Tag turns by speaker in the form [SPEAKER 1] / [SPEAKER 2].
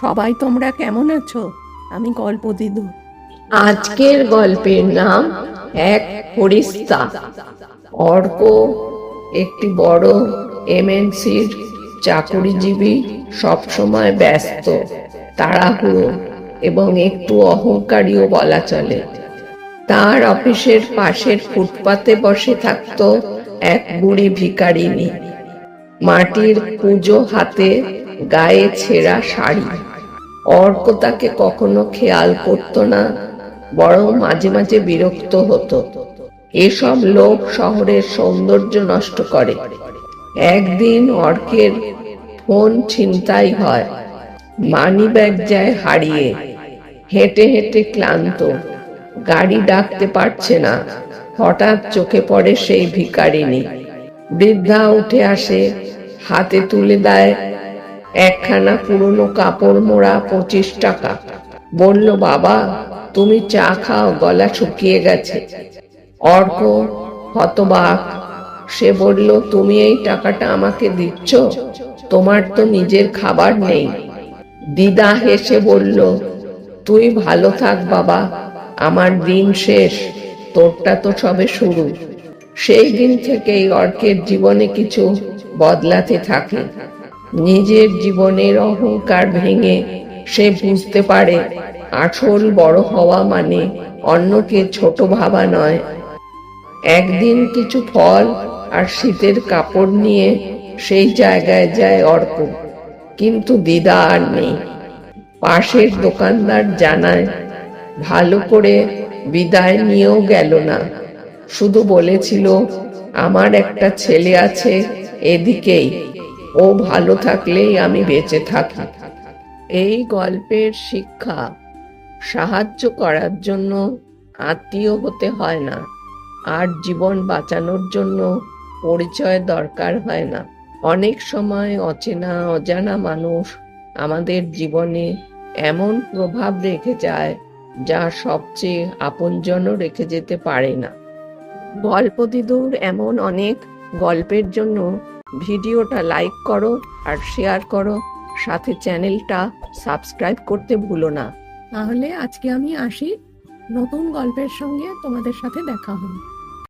[SPEAKER 1] সবাই তোমরা কেমন আছো? আমি গল্প দিদু
[SPEAKER 2] আজকের গল্পের নাম এক ফরিস্তা অর্ক একটি বড় এমএনসির চাকুরিজীবী, সবসময় ব্যস্ত, তাড়াহুড়ো এবং একটু অহংকারীও বলা চলে। তার অফিসের পাশের ফুটপাতে বসে থাকতো এক বুড়ি ভিখারিনী মাটির পুজো হাতে গায়ে ছেঁড়া শাড়ি। অর্ক তাকে কখনো খেয়াল করতো না, বরং মাঝে মাঝে বিরক্ত হতো। এসব লোক শহরের সৌন্দর্য নষ্ট করে। একদিন অর্কের ফোন ছিনতাই হয়। মানি ব্যাগ যায় হারিয়ে। হেঁটে হেঁটে ক্লান্ত। গাড়ি ডাকতে পারছে না। হঠাৎ চোখে পড়ে সেই ভিখারিনী বৃদ্ধা উঠে আসে, হাতে তুলে দেয় একখানা পুরনো কাপড় মোড়া পঁচিশ টাকা। বলল, বাবা, তুমি চা খাও, গলা শুকিয়ে গেছে। অর্ক হতবাক। সে বলল, তুমি এই টাকাটা আমাকে দিচ্ছ? তোমার তো নিজের খাবার নেই। দিদা হেসে বলল, তুই ভালো থাক, বাবা, আমার দিন শেষ, তোরটা তো সবে শুরু। সেই দিন থেকেই অর্কের জীবনে কিছু বদলাতে থাকে। নিজের জীবনের অহংকার ভেঙে সে বুঝতে পারে আসল বড় হওয়া মানে অন্যকে ছোট ভাবা নয়। একদিন কিছু ফল আর শীতের কাপড় নিয়ে সেই জায়গায় যায় অর্ক কিন্তু দিদা আর নেই। পাশের দোকানদার জানায়, ভালো করে বিদায় নিয়েও গেল না। শুধু বলেছিল, আমার একটা ছেলে আছে এদিকেই। ও ভালো থাকলেই আমি বেঁচে থাকি। এই গল্পের শিক্ষা সাহায্য করার জন্য আত্মীয় হতে হয় না। আর জীবন বাঁচানোর জন্য পরিচয় দরকার হয় না। অনেক সময় অচেনা, অজানা মানুষ আমাদের জীবনে এমন প্রভাব রেখে যায় যা সবচেয়ে আপনজনও রেখে যেতে পারে না। গল্প দিদুর এমন অনেক গল্পের জন্য ভিডিওটা লাইক করো আর শেয়ার করো। সাথে চ্যানেলটা সাবস্ক্রাইব করতে ভুলো না।
[SPEAKER 1] তাহলে আজকে আমি আসি। নতুন গল্পের সঙ্গে তোমাদের সাথে দেখা হবে।